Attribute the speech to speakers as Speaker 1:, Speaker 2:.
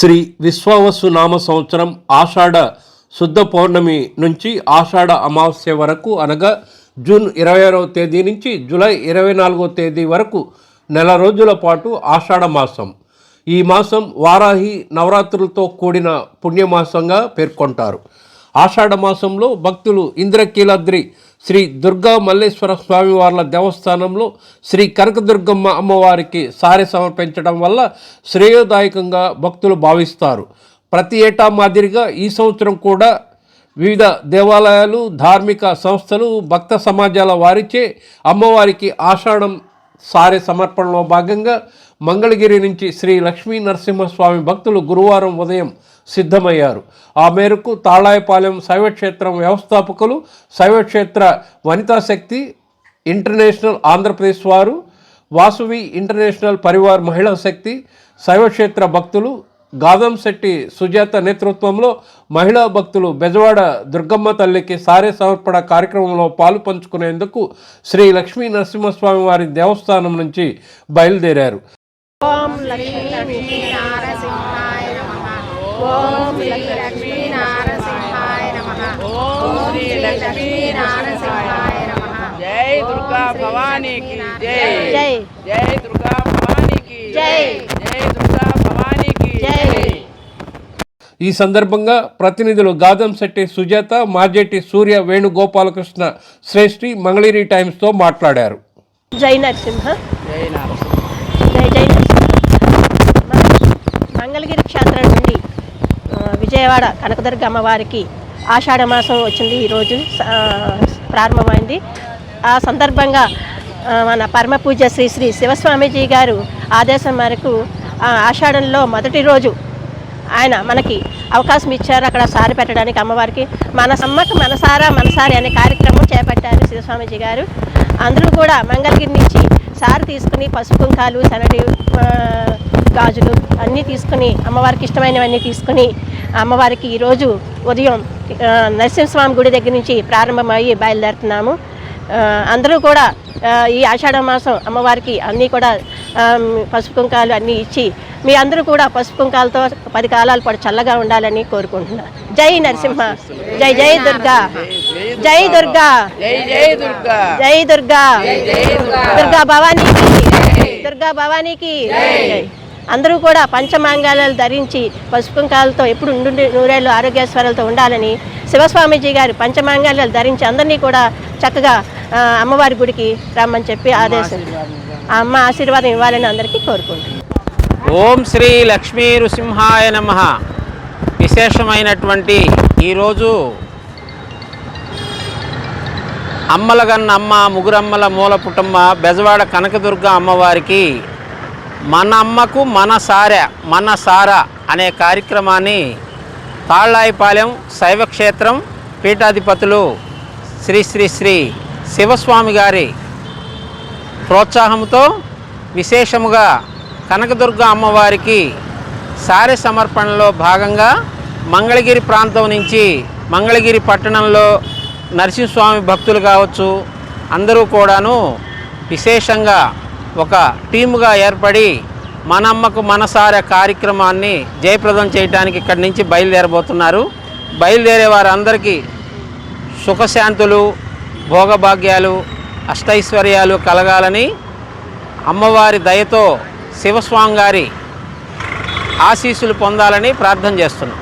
Speaker 1: శ్రీ విశ్వావసు నామ సంవత్సరం ఆషాఢ శుద్ధ పౌర్ణమి నుంచి ఆషాఢ అమావాస్య వరకు అనగా జూన్ ఇరవై ఆరవ తేదీ నుంచి జూలై ఇరవై నాలుగో తేదీ వరకు నెల రోజుల పాటు ఆషాఢ మాసం. ఈ మాసం వారాహి నవరాత్రులతో కూడిన పుణ్యమాసంగా పేర్కొంటారు. ఆషాఢ మాసంలో భక్తులు ఇంద్రకీలాద్రి శ్రీ దుర్గా మల్లేశ్వర స్వామివార్ల దేవస్థానంలో శ్రీ కనకదుర్గమ్మ అమ్మవారికి సారె సమర్పించడం వల్ల శ్రేయోదాయకంగా భక్తులు భావిస్తారు. ప్రతి ఏటా మాదిరిగా ఈ సంవత్సరం కూడా వివిధ దేవాలయాలు ధార్మిక సంస్థలు భక్త సమాజాల వారిచే అమ్మవారికి ఆషాఢం సారె సమర్పణలో భాగంగా మంగళగిరి నుంచి శ్రీ లక్ష్మీ నరసింహస్వామి భక్తులు గురువారం ఉదయం సిద్ధమయ్యారు. ఆ మేరకు తాళాయపాలెం శైవక్షేత్రం వ్యవస్థాపకులు శైవక్షేత్ర వనితా శక్తి ఇంటర్నేషనల్ ఆంధ్రప్రదేశ్ వారు వాసువి ఇంటర్నేషనల్ పరివార్ మహిళా శక్తి శైవక్షేత్ర భక్తులు గాదంశెట్టి సుజాత నేతృత్వంలో మహిళా భక్తులు బెజవాడ దుర్గమ్మ తల్లికి సారే సమర్పణ కార్యక్రమంలో పాలు పంచుకునేందుకు శ్రీ లక్ష్మీ నరసింహస్వామి వారి దేవస్థానం నుంచి బయలుదేరారు
Speaker 2: ఓం లక్ష్మీ నారసింహాయ నమః ఓం శ్రీ లక్ష్మీ నారసింహాయ నమః. ఓం శ్రీ లక్ష్మీ నారసింహాయ నమః.
Speaker 3: జై దుర్గా భవానీకి జై.
Speaker 2: జై.
Speaker 3: జై. దుర్గా భవానీకి
Speaker 2: జై.
Speaker 3: జై. దుర్గా భవానీకి
Speaker 2: జై.
Speaker 1: ఈ సందర్భంగా ప్రతినిధులు గాదంశెట్టి సుజాత మాజేటి సూర్య వేణుగోపాలకృష్ణ శ్రేష్ఠి మంగళగిరి టైమ్స్తో మాట్లాడారు.
Speaker 2: జై నరసింహ.
Speaker 3: జై నారసింహ.
Speaker 2: జై జై నరసింహ మన మంగళగిరి క్షేత్రం నుండి ఆ, విజయవాడ కనకదుర్గ అమ్మవారికి ఆషాఢ మాసం వచ్చింది ఈరోజు ప్రారంభమైంది. ఆ సందర్భంగా మన పరమ పూజ శ్రీ శ్రీ శివస్వామీజీ గారు ఆదేశం మేరకు ఆ, ఆషాఢంలో మొదటి రోజు ఆయన మనకి అవకాశం ఇచ్చారు అక్కడ సారి పెట్టడానికి అమ్మవారికి. మన సమ్మకు మనసారా మనసారి అనే కార్యక్రమం చేపట్టారు శివస్వామీజీ గారు. అందరూ కూడా మంగళగిరి నుంచి సారి తీసుకుని పసుపు కుంకాలు శనడి గాజులు అన్నీ తీసుకుని అమ్మవారికి ఇష్టమైనవన్నీ తీసుకుని అమ్మవారికి ఈరోజు ఉదయం నరసింహస్వామి గుడి దగ్గర నుంచి ప్రారంభమయ్యి బయలుదేరుతున్నాము. అందరూ కూడా ఈ ఆషాఢ మాసం అమ్మవారికి అన్నీ కూడా పసుపు కుంకాలు అన్నీ ఇచ్చి మీ అందరూ కూడా పసుపు కుంకాలతో పది కాలాల పాటు చల్లగా ఉండాలని కోరుకుంటున్నాను జై నరసింహ జై జై దుర్గా జై దుర్గా
Speaker 3: జై జై దుర్గా
Speaker 2: జై దుర్గా దుర్గా. భవానీకి దుర్గా భవానీకి జై. అందరూ కూడా పంచమాంగాలు ధరించి పసుపు కుంకాలతో ఎప్పుడు ఉండు నూరేళ్ళు ఆరోగ్యశ్వరాలతో ఉండాలని శివస్వామీజీ గారు పంచమాంగాలు ధరించి అందరినీ కూడా చక్కగా అమ్మవారి గుడికి రమ్మని చెప్పి ఆదేశం ఆ అమ్మ ఆశీర్వాదం ఇవ్వాలని అందరికీ కోరుకుంటున్నాను
Speaker 4: ఓం శ్రీ లక్ష్మీ నృసింహాయ నమ. విశేషమైనటువంటి ఈరోజు అమ్మలగన్న అమ్మ ముగురమ్మల మూల పుటమ్మ బెజవాడ కనకదుర్గ అమ్మవారికి మన అమ్మకు మన సార మన సార అనే కార్యక్రమాన్ని తాళ్ళాయిపాలెం శైవక్షేత్రం పీఠాధిపతులు శ్రీ శ్రీ శ్రీ శివస్వామి గారి ప్రోత్సాహంతో విశేషముగా కనకదుర్గ అమ్మవారికి సారె సమర్పణలో భాగంగా మంగళగిరి ప్రాంతం నుంచి మంగళగిరి పట్టణంలో నరసింహస్వామి భక్తులు కావచ్చు అందరూ కూడాను విశేషంగా ఒక టీముగా ఏర్పడి మనమ్మకు మనసార కార్యక్రమాన్ని జయప్రదం చేయడానికి ఇక్కడి నుంచి బయలుదేరబోతున్నారు. బయలుదేరే వారందరికీ సుఖశాంతులు భోగభాగ్యాలు అష్టైశ్వర్యాలు కలగాలని అమ్మవారి దయతో శివస్వామి గారి ఆశీస్సులు పొందాలని ప్రార్థన చేస్తున్నాం.